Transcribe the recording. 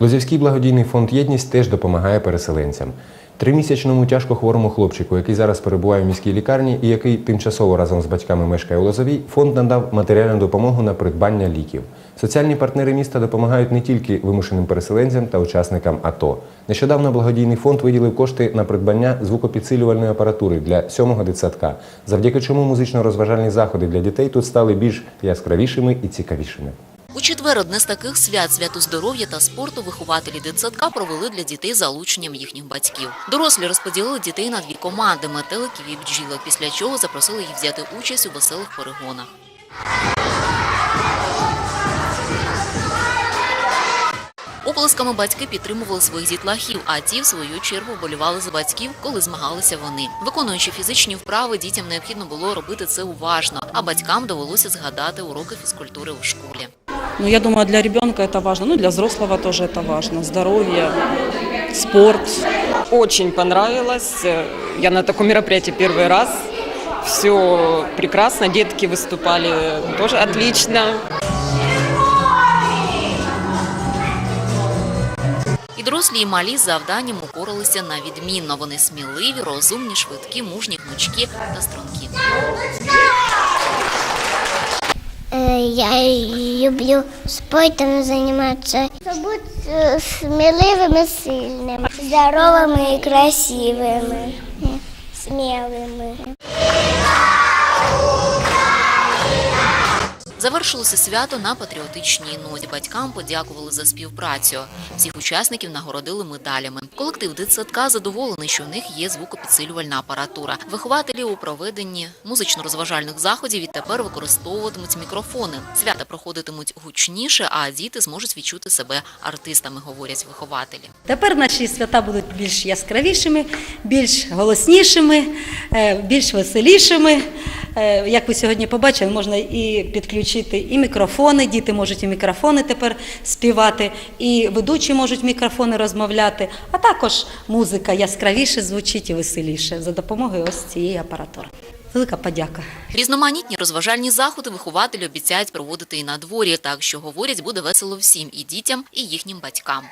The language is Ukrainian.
Лозівський благодійний фонд Єдність теж допомагає переселенцям. Тримісячному тяжко хворому хлопчику, який зараз перебуває в міській лікарні і який тимчасово разом з батьками мешкає у Лозовій, фонд надав матеріальну допомогу на придбання ліків. Соціальні партнери міста допомагають не тільки вимушеним переселенцям та учасникам АТО. Нещодавно благодійний фонд виділив кошти на придбання звукопідсилювальної апаратури для сьомого дитсадка, завдяки чому музично-розважальні заходи для дітей тут стали більш яскравішими і цікавішими. У четвер одне з таких свят свято здоров'я та спорту вихователі дитсадка провели для дітей залученням їхніх батьків. Дорослі розподілили дітей на дві команди метеликів і бджілок, після чого запросили їх взяти участь у веселих перегонах. Оплесками батьки підтримували своїх дітлахів, а ті, в свою чергу, вболівали за батьків, коли змагалися вони. Виконуючи фізичні вправи, дітям необхідно було робити це уважно, а батькам довелося згадати уроки фізкультури у школі. Ну, я думаю, для ребенка это важно, ну, и для взрослого тоже это важно. Здоровье, спорт. Очень понравилось. Я на таком мероприятии первый раз. Все прекрасно. Детки выступали тоже отлично. І дорослі, і малі з завданням упоралися на відмінно. Вони сміливі, розумні, швидкі, мужні, гнучкі та стрункі. Я люблю спортом займатися. Бути е, сміливими, сильними, здоровими і красивими, Завершилося свято на патріотичній ноті. Батькам подякували за співпрацю. Всіх учасників нагородили медалями. Колектив дитсадка задоволений, що в них є звукопідсилювальна апаратура. Вихователі у проведенні музично-розважальних заходів відтепер використовуватимуть мікрофони. Свята проходитимуть гучніше, а діти зможуть відчути себе артистами, говорять вихователі. Тепер наші свята будуть більш яскравішими, більш голоснішими, е, більш веселішими. Е, Як ви сьогодні побачили, можна і підключити і мікрофони, діти можуть і мікрофони тепер співати, і ведучі можуть мікрофони розмовляти, а також музика яскравіше звучить і веселіше за допомогою ось цієї апаратури. Велика подяка. Різноманітні розважальні заходи вихователі обіцяють проводити і на дворі, так що говорять, буде весело всім і дітям, і їхнім батькам.